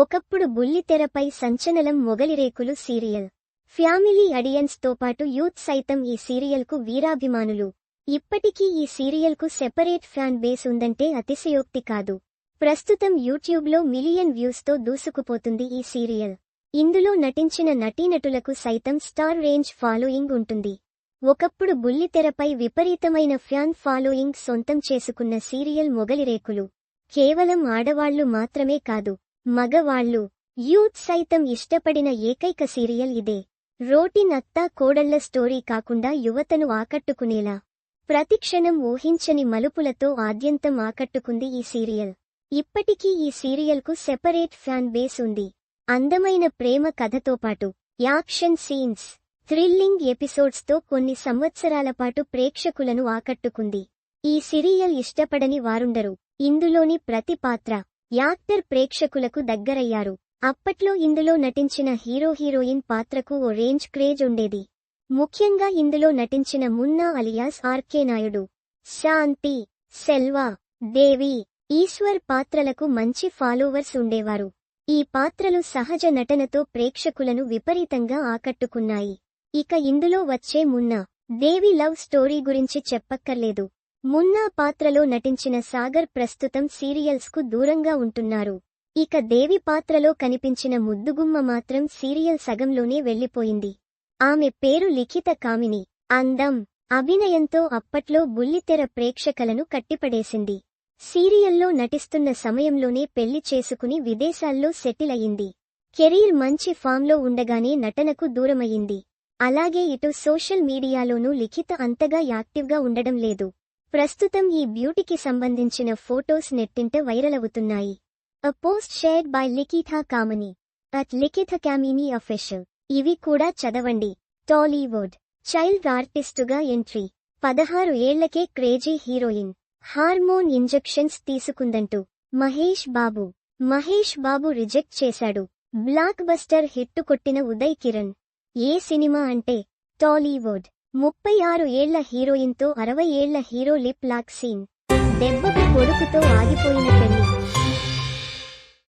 ఒకప్పుడు బుల్లితెరపై సంచలనం Mogalirekulu serial. Family అడియన్స్తో పాటు యూత్ సైతం ఈ సీరియల్కు వీరాభిమానులు. ఇప్పటికీ ఈ సీరియల్కు సెపరేట్ ఫ్యాన్ బేస్ ఉందంటే అతిశయోక్తి కాదు. ప్రస్తుతం యూట్యూబ్లో మిలియన్ వ్యూస్తో దూసుకుపోతుంది ఈ సీరియల్. ఇందులో నటించిన నటీనటులకు సైతం స్టార్ రేంజ్ ఫాలోయింగ్ ఉంటుంది. ఒకప్పుడు బుల్లితెరపై విపరీతమైన ఫ్యాన్ ఫాలోయింగ్ సొంతం చేసుకున్న సీరియల్ మొగలిరేకులు. కేవలం ఆడవాళ్ళు మాత్రమే కాదు మగవాళ్ళు యూత్ సైతం ఇష్టపడిన ఏకైక సీరియల్ ఇదే. రోటి అత్తా కోడళ్ళ స్టోరీ కాకుండా యువతను ఆకట్టుకునేలా. ప్రతిక్షణం ఊహించని మలుపులతో ఆద్యంతం ఆకట్టుకుంది ఈ సీరియల్. ఇప్పటికీ ఈ సీరియల్కు సెపరేట్ ఫ్యాన్ బేస్ ఉంది. అందమైన ప్రేమ కథతో పాటు యాక్షన్ సీన్స్ థ్రిల్లింగ్ ఎపిసోడ్స్తో కొన్ని సంవత్సరాల పాటు ప్రేక్షకులను ఆకట్టుకుంది. ఈ సీరియల్ ఇష్టపడని వారుండరు. ఇందులోని ప్రతి పాత్ర యాక్టర్ ప్రేక్షకులకు దగ్గరయ్యారు. అప్పట్లో ఇందులో నటించిన హీరో హీరోయిన్ పాత్రకు ఓ రేంజ్ క్రేజ్ ఉండేది. ముఖ్యంగా ఇందులో నటించిన మున్నా అలియాస్ ఆర్కే నాయుడు శాంతి సెల్వా దేవి ఈశ్వర్ పాత్రలకు మంచి ఫాలోవర్స్ ఉండేవారు. ఈ పాత్రలు సహజ నటనతో ప్రేక్షకులను విపరీతంగా ఆకట్టుకున్నాయి. ఇక ఇందులో వచ్చే మున్నా దేవి లవ్ స్టోరీ గురించి చెప్పక్కర్లేదు. మున్నా పాత్రలో నటించిన సాగర్ ప్రస్తుతం సీరియల్స్కు దూరంగా ఉంటున్నారు. ఇక దేవి పాత్రలో కనిపించిన ముద్దుగుమ్మ మాత్రం సీరియల్ సగంలోనే వెళ్ళిపోయింది ఆమె పేరు లిఖిత కామిని. అందం. అభినయంతో అప్పట్లో బుల్లితెర ప్రేక్షకులను కట్టిపడేసింది. సీరియల్లో నటిస్తున్న సమయంలోనే పెళ్ళి చేసుకుని విదేశాల్లో సెటిల్ అయింది. కెరీర్ మంచి ఫామ్లో ఉండగానే నటనకు దూరమయ్యింది. అలాగే ఇటు సోషల్ మీడియాలోనూ లిఖిత అంతగా యాక్టివ్గా ఉండడం లేదు. ప్రస్తుతం ఈ బ్యూటీకి సంబంధించిన ఫోటోస్ నెట్టింట వైరల్ అవుతున్నాయి a post shared by Likhitha Kamani at Likhitha Kamini official ఇవి కూడా చదవండి. టాలీవుడ్ చైల్డ్ ఆర్టిస్టుగా ఎంట్రీ పదహారు ఏళ్ళకే క్రేజీ హీరోయిన్ హార్మోన్ ఇంజెక్షన్స్ తీసుకుందంటూ. మహేష్ బాబు. మహేష్ బాబు రిజెక్ట్ చేశాడు. బ్లాక్ బస్టర్ హిట్టు కొట్టిన ఉదయ్ కిరణ్. ఏ సినిమా అంటే టాలీవుడ్ ముప్పై ఆరు ఏళ్ళ హీరోయిన్తో అరవై ఏళ్ళ హీరో లిప్ లాక్ సీన్ దెబ్బకు కొడుకుతో ఆగిపోయిన పెళ్ళి.